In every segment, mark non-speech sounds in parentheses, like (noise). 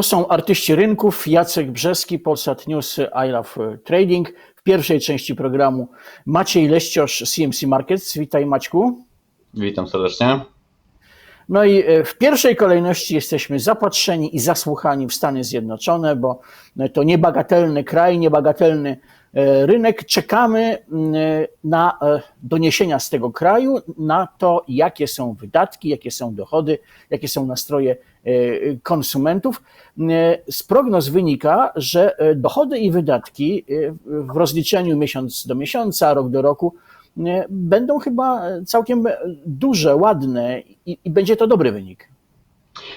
To są artyści rynków, Jacek Brzeski, Polsat News, I Love Trading. W pierwszej części programu Maciej Leściosz, CMC Markets. Witaj Maćku. Witam serdecznie. No i e, w pierwszej kolejności jesteśmy zapatrzeni i zasłuchani w Stany Zjednoczone, bo e, to niebagatelny kraj, niebagatelny e, rynek. Czekamy na doniesienia z tego kraju, na to, jakie są wydatki, jakie są dochody, jakie są nastroje konsumentów. Z prognoz wynika, że dochody i wydatki w rozliczeniu miesiąc do miesiąca, rok do roku będą chyba całkiem duże, ładne i, i będzie to dobry wynik.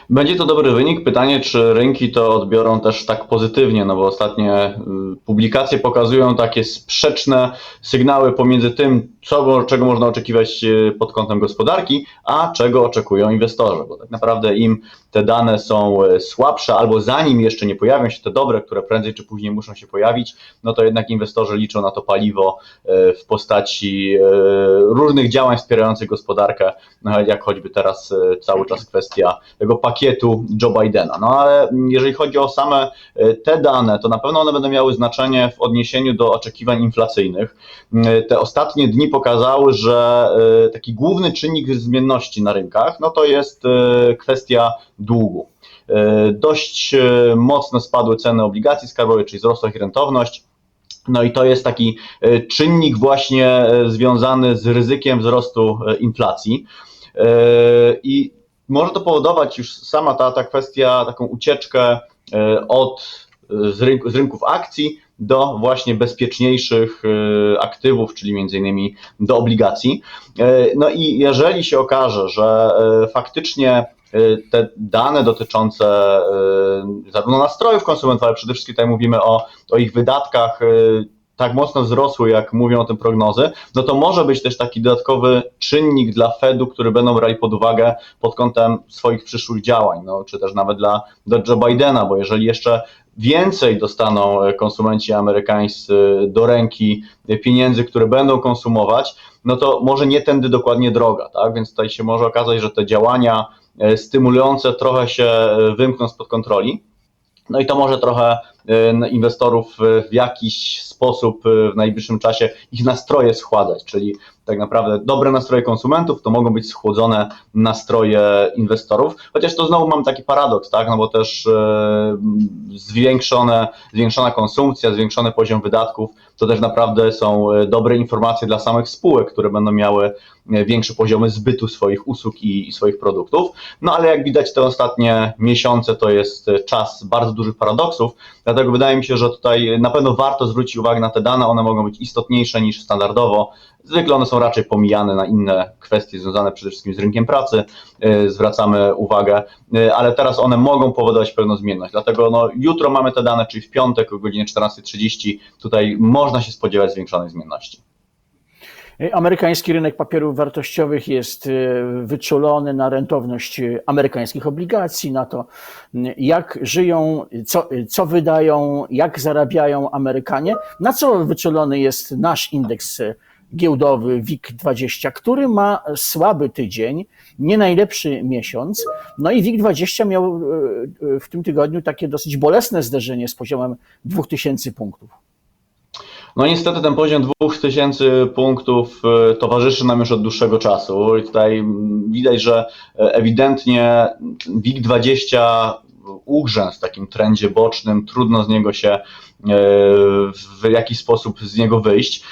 Będzie to dobry wynik. Pytanie, czy rynki to odbiorą też tak pozytywnie, no bo ostatnie y, publikacje pokazują takie sprzeczne sygnały pomiędzy tym, co, czego można oczekiwać y, pod kątem gospodarki, a czego oczekują inwestorzy, bo tak naprawdę im te dane są y, słabsze, albo zanim jeszcze nie pojawią się te dobre, które prędzej czy później muszą się pojawić, no to jednak inwestorzy liczą na to paliwo w postaci różnych działań wspierających gospodarkę, no jak choćby teraz cały czas kwestia tego pakietu Joe Bidena. No ale jeżeli chodzi o same e, te dane, to na pewno one będą miały znaczenie w odniesieniu do oczekiwań inflacyjnych. E, te ostatnie dni pokazały, że e, taki główny czynnik zmienności na rynkach, no to jest kwestia długu. Dość mocno spadły ceny obligacji skarbowych, czyli wzrosła ich rentowność. No i to jest taki czynnik właśnie związany z ryzykiem wzrostu inflacji. I może to powodować już sama ta, ta kwestia, taką ucieczkę od z, rynku, z rynków akcji do właśnie bezpieczniejszych e, aktywów, czyli między innymi do obligacji. No i jeżeli się okaże, że faktycznie te dane dotyczące zarówno nastrojów konsumentów, ale przede wszystkim tutaj mówimy o, o ich wydatkach tak mocno wzrosły, jak mówią o tym prognozy, no to może być też taki dodatkowy czynnik dla Fedu, który będą brali pod uwagę pod kątem swoich przyszłych działań, no, czy też nawet dla, dla Joe Bidena, bo jeżeli jeszcze więcej dostaną konsumenci amerykańscy do ręki pieniędzy, które będą konsumować, no to może nie tędy dokładnie droga, tak? Więc tutaj się może okazać, że te działania e, stymulujące trochę się e, wymkną spod kontroli. No i to może trochę e, inwestorów w jakiś sposób w najbliższym czasie ich nastroje schładzać, czyli tak naprawdę dobre nastroje konsumentów to mogą być schłodzone nastroje inwestorów, chociaż to znowu mam taki paradoks, tak, no bo też zwiększone, zwiększona konsumpcja, zwiększony poziom wydatków to też naprawdę są dobre informacje dla samych spółek, które będą miały większe poziomy zbytu swoich usług i, i swoich produktów, no ale jak widać te ostatnie miesiące to jest czas bardzo dużych paradoksów, dlatego wydaje mi się, że tutaj na pewno warto zwrócić uwagę na te dane, one mogą być istotniejsze niż standardowo, Zwykle one są raczej pomijane na inne kwestie związane przede wszystkim z rynkiem pracy, e, zwracamy uwagę, e, ale teraz one mogą powodować pewną zmienność. Dlatego no, jutro mamy te dane, czyli w piątek o godzinie 14.30, tutaj można się spodziewać zwiększonej zmienności. Amerykański rynek papierów wartościowych jest e, wyczulony na rentowność amerykańskich obligacji, na to, jak żyją, co, co wydają, jak zarabiają Amerykanie. Na co wyczulony jest nasz indeks giełdowy WIG20, który ma słaby tydzień, nie najlepszy miesiąc. No i WIG20 miał w tym tygodniu takie dosyć bolesne zderzenie z poziomem 2000 punktów. No niestety ten poziom 2000 punktów e, towarzyszy nam już od dłuższego czu i tutaj widać, że ewidentnie WIG20 ugrzęzł w takim trendzie bocznym, trudno z niego się w jakiś sposób z niego wyjść.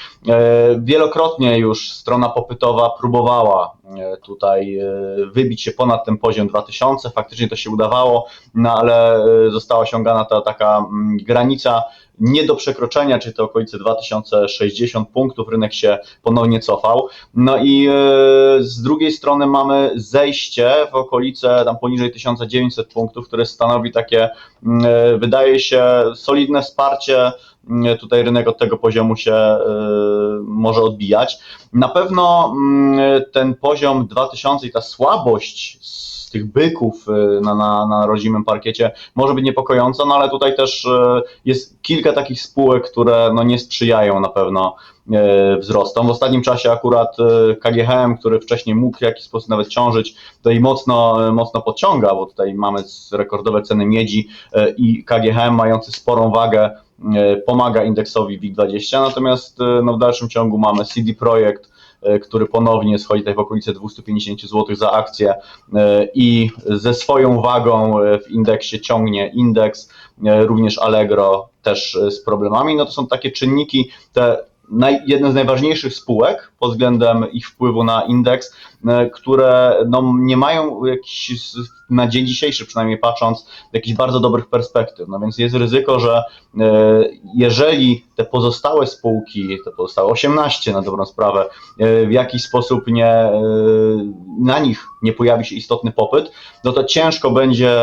Wielokrotnie już strona popytowa próbowała e, tutaj e, wybić się ponad ten poziom 2000, faktycznie to się udawało, no ale e, została osiągana ta taka mm, granica nie do przekroczenia, czyli to okolice 2060 punktów, rynek się ponownie cofał. No i z drugiej strony mamy zejście w okolice tam poniżej 1900 punktów, które stanowi takie, mm, wydaje się, solidne wsparcie tutaj rynek od tego poziomu się y, może odbijać. Na pewno mm, ten poziom 2000 i ta słabość tych byków y, na, na, na rodzimym parkiecie może być niepokojąco, no ale tutaj też y, jest kilka takich spółek, które no nie sprzyjają na pewno wzrostom. W ostatnim czasie akurat y, KGHM, który wcześniej mógł w jakiś sposób nawet ciążyć, tutaj mocno, y, mocno podciąga, bo tutaj mamy rekordowe ceny miedzi i KGHM mający sporą wagę pomaga indeksowi WIG20, natomiast no, w dalszym ciągu mamy CD Projekt, który ponownie schodzi tutaj w okolice 250 zł za akcję i ze swoją wagą w indeksie ciągnie indeks, również Allegro też z problemami. No to są takie czynniki, te naj, jedne z najważniejszych spółek pod względem ich wpływu na indeks, e, które no, nie mają jakichś, na dzień dzisiejszy przynajmniej patrząc, jakichś bardzo dobrych perspektyw. No więc jest ryzyko, że e, jeżeli te pozostałe spółki, te pozostałe 18 na dobrą sprawę, e, w jakiś sposób nie, na nich nie pojawi się istotny popyt, no to ciężko będzie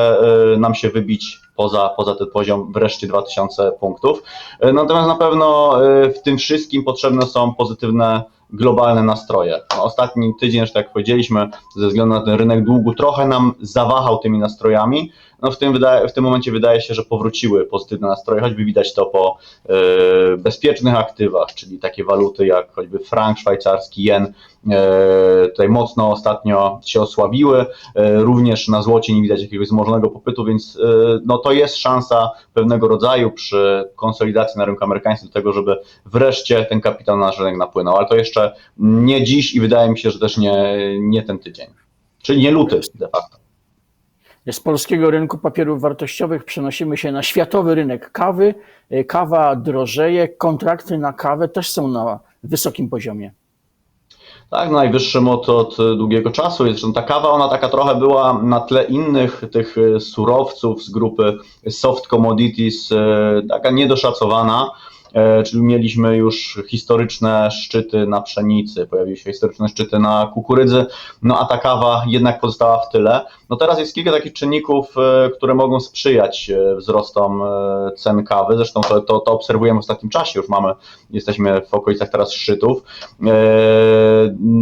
nam się wybić poza, poza ten poziom wreszcie 2000 punktów. E, Natomiast na pewno e, w tym wszystkim potrzebne są pozytywne globalne nastroje. No, ostatni tydzień, że tak powiedzieliśmy, ze względu na ten rynek długu, trochę nam zawahał tymi nastrojami. No, w, tym wydaje, w tym momencie wydaje się, że powróciły pozytywne nastroje, choćby widać to po e, bezpiecznych aktywach, czyli takie waluty jak choćby frank szwajcarski, jen, e, tutaj mocno ostatnio się osłabiły. E, również na złocie nie widać jakiegoś wzmożonego popytu, więc e, no, to jest szansa pewnego rodzaju przy konsolidacji na rynku amerykańskim do tego, żeby wreszcie ten kapitał na nasz rynek napłynął, ale to jeszcze nie dziś i wydaje mi się, że też nie, nie ten tydzień, czyli nie luty de facto. Z polskiego rynku papierów wartościowych przenosimy się na światowy rynek kawy. E, Kawa drożeje, kontrakty na kawę też są na wysokim poziomie. Tak, najwyższym od, od długiego czasu. Zresztą ta kawa, ona taka trochę była na tle innych tych e, surowców z grupy soft commodities, e, taka niedoszacowana. E, Czyli mieliśmy już historyczne szczyty na pszenicy, pojawiły się historyczne szczyty na kukurydzy, no a ta kawa jednak pozostała w tyle. No teraz jest kilka takich czynników, e, które mogą sprzyjać e, wzrostom cen kawy. Zresztą to, to, to obserwujemy w ostatnim czasie, już mamy, jesteśmy w okolicach teraz szczytów.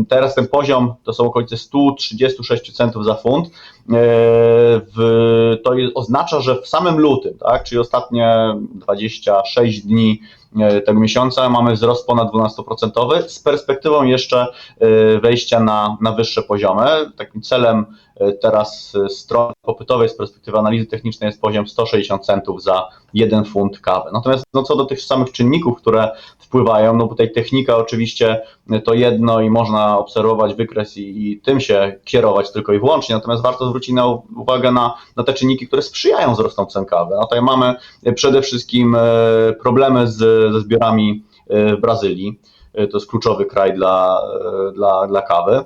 Teraz ten poziom to są okolice 136 centów za funt. E, W, to jest, oznacza, że w samym lutym, tak, czyli ostatnie 26 dni e, tego miesiąca mamy wzrost ponad 12% z perspektywą jeszcze e, wejścia na, na wyższe poziomy. Takim celem teraz strony popytowej z perspektywy analizy technicznej jest poziom 160 centów za 1 funt kawy. Natomiast no, co do tych samych czynników, które wpływają, no tutaj technika oczywiście e, to jedno i można obserwować wykres i, i tym się kierować tylko i wyłącznie, natomiast warto zwrócić na uwagę na, na te czynniki, które sprzyjają wzrostom cen kawy. No tutaj mamy e, przede wszystkim e, problemy z, ze zbiorami w Brazylii. To jest kluczowy kraj dla, dla, dla kawy.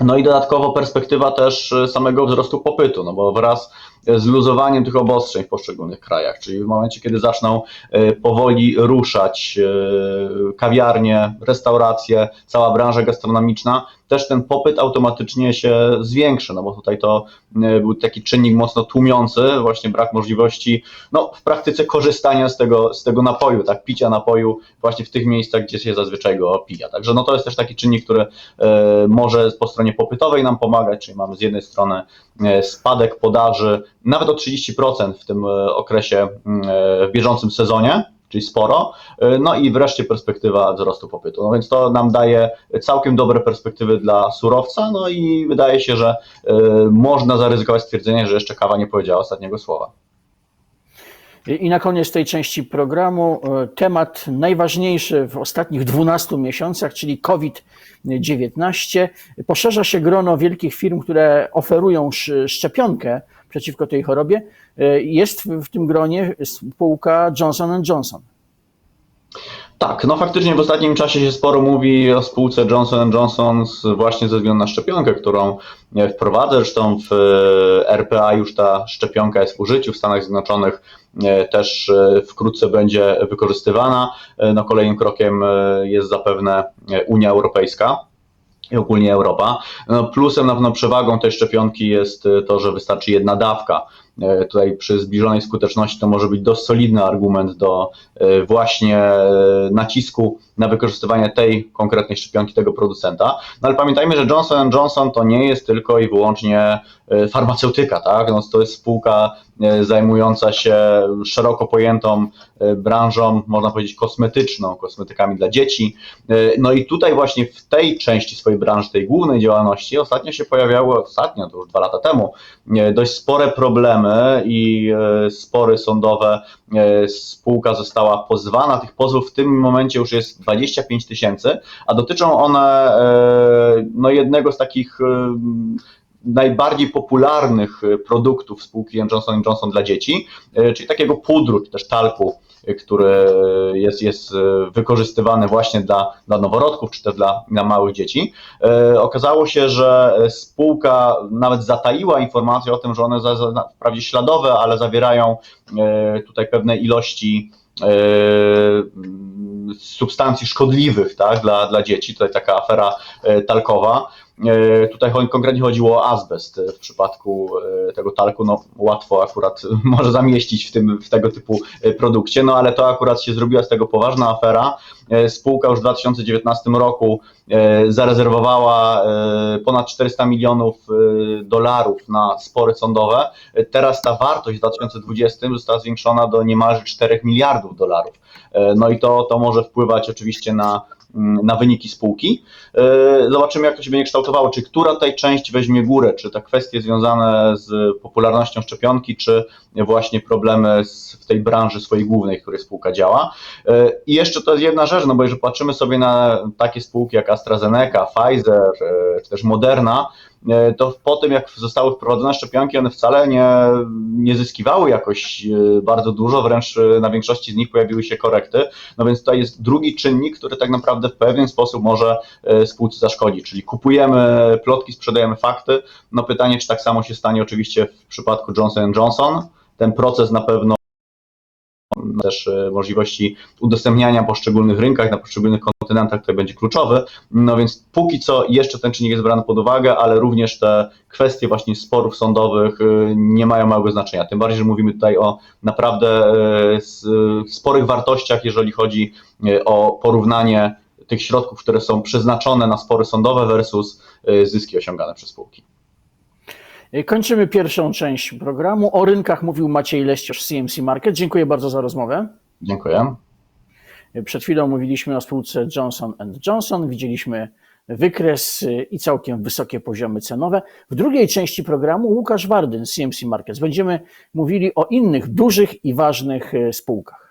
No i dodatkowo perspektywa też e, samego wzrostu popytu, no bo wraz z luzowaniem tych obostrzeń w poszczególnych krajach, czyli w momencie, kiedy zaczną e, powoli ruszać e, kawiarnie, restauracje, cała branża gastronomiczna, też ten popyt automatycznie się zwiększy, no bo tutaj to e, był taki czynnik mocno tłumiący, właśnie brak możliwości, no w praktyce korzystania z tego, z tego napoju, tak, picia napoju właśnie w tych miejscach, gdzie się zazwyczaj go pija. Także no to jest też taki czynnik, który może po stronie popytowej nam pomagać, czyli mamy z jednej strony spadek podaży nawet o 30% w tym e, okresie mm, e, w bieżącym sezonie, czyli sporo, e, no i wreszcie perspektywa wzrostu popytu. No więc to nam daje całkiem dobre perspektywy dla surowca, no i wydaje się, że e, można zaryzykować stwierdzenie, że jeszcze kawa nie powiedziała ostatniego słowa. I na koniec tej części programu e, temat najważniejszy w ostatnich 12 miesiącach, czyli COVID-19. Poszerza się grono wielkich firm, które oferują sz- szczepionkę przeciwko tej chorobie. E, Jest w tym gronie spółka Johnson Johnson. Tak, no faktycznie w ostatnim czasie się sporo mówi o spółce Johnson Johnson właśnie ze względu na szczepionkę, którą e, wprowadza. Zresztą w e, RPA już ta szczepionka jest w użyciu. W Stanach Zjednoczonych e, też wkrótce będzie wykorzystywana. No kolejnym krokiem jest zapewne Unia Europejska i ogólnie Europa. No, plusem, na pewno przewagą tej szczepionki jest to, że wystarczy jedna dawka tutaj przy zbliżonej skuteczności to może być dość solidny argument do e, właśnie e, nacisku na wykorzystywanie tej konkretnej szczepionki tego producenta. No ale pamiętajmy, że Johnson Johnson to nie jest tylko i wyłącznie e, farmaceutyka, tak? No, to jest spółka e, zajmująca się szeroko pojętą e, branżą, można powiedzieć, kosmetyczną, kosmetykami dla dzieci. E, No i tutaj właśnie w tej części swojej branży, tej głównej działalności, ostatnio się pojawiały, ostatnio, to już dwa lata temu, e, dość spore problemy i e, spory sądowe. E, Spółka została pozwana. Tych pozwów w tym momencie już jest 25 tysięcy, a dotyczą one e, no, jednego z takich najbardziej popularnych produktów spółki Johnson Johnson dla dzieci, czyli takiego pudru, czy też talku, który jest, jest e, wykorzystywany właśnie dla, dla noworodków, czy też dla, dla małych dzieci. E, Okazało się, że spółka nawet zataiła informację o tym, że one za, za, wprawdzie śladowe, ale zawierają e, tutaj pewne ilości substancji szkodliwych tak, dla, dla dzieci. Tutaj taka afera talkowa. E, Tutaj konkretnie chodziło o azbest. W przypadku e, tego talku no, łatwo akurat (laughs) może zamieścić w, tym, w tego typu e, produkcie, no ale to akurat się zrobiła z tego poważna afera. E, Spółka już w 2019 roku e, zarezerwowała e, ponad 400 milionów e, dolarów na spory sądowe. E, Teraz ta wartość w 2020 została zwiększona do niemalże 4 miliardów dolarów. E, No i to, to może wpływać oczywiście na, na wyniki spółki. E, Zobaczymy, jak to się będzie kształtowało, czy która tutaj część weźmie górę, czy te kwestie związane z popularnością szczepionki, czy właśnie problemy z, w tej branży swojej głównej, w której spółka działa. E, I jeszcze to jest jedna rzecz, no bo jeżeli patrzymy sobie na takie spółki jak AstraZeneca, Pfizer, e, czy też Moderna, to po tym, jak zostały wprowadzone szczepionki, one wcale nie, nie zyskiwały jakoś e, bardzo dużo, wręcz e, na większości z nich pojawiły się korekty. No więc tutaj jest drugi czynnik, który tak naprawdę w pewien sposób może e, spółce zaszkodzić, czyli kupujemy plotki, sprzedajemy fakty. No pytanie, czy tak samo się stanie oczywiście w przypadku Johnson Johnson. Ten proces na pewno też e, możliwości udostępniania na poszczególnych rynkach, na poszczególnych kontynentach tutaj będzie kluczowy. No więc póki co jeszcze ten czynnik jest brany pod uwagę, ale również te kwestie właśnie sporów sądowych e, nie mają małego znaczenia. Tym bardziej, że mówimy tutaj o naprawdę e, sporych wartościach, jeżeli chodzi o porównanie tych środków, które są przeznaczone na spory sądowe versus zyski osiągane przez spółki. Kończymy pierwszą część programu. O rynkach mówił Maciej Leściosz z CMC Market. Dziękuję bardzo za rozmowę. Dziękuję. Przed chwilą mówiliśmy o spółce Johnson Johnson, widzieliśmy wykres y, i całkiem wysokie poziomy cenowe. W drugiej części programu Łukasz Wardyn z CMC Markets. Będziemy mówili o innych dużych i ważnych y, spółkach.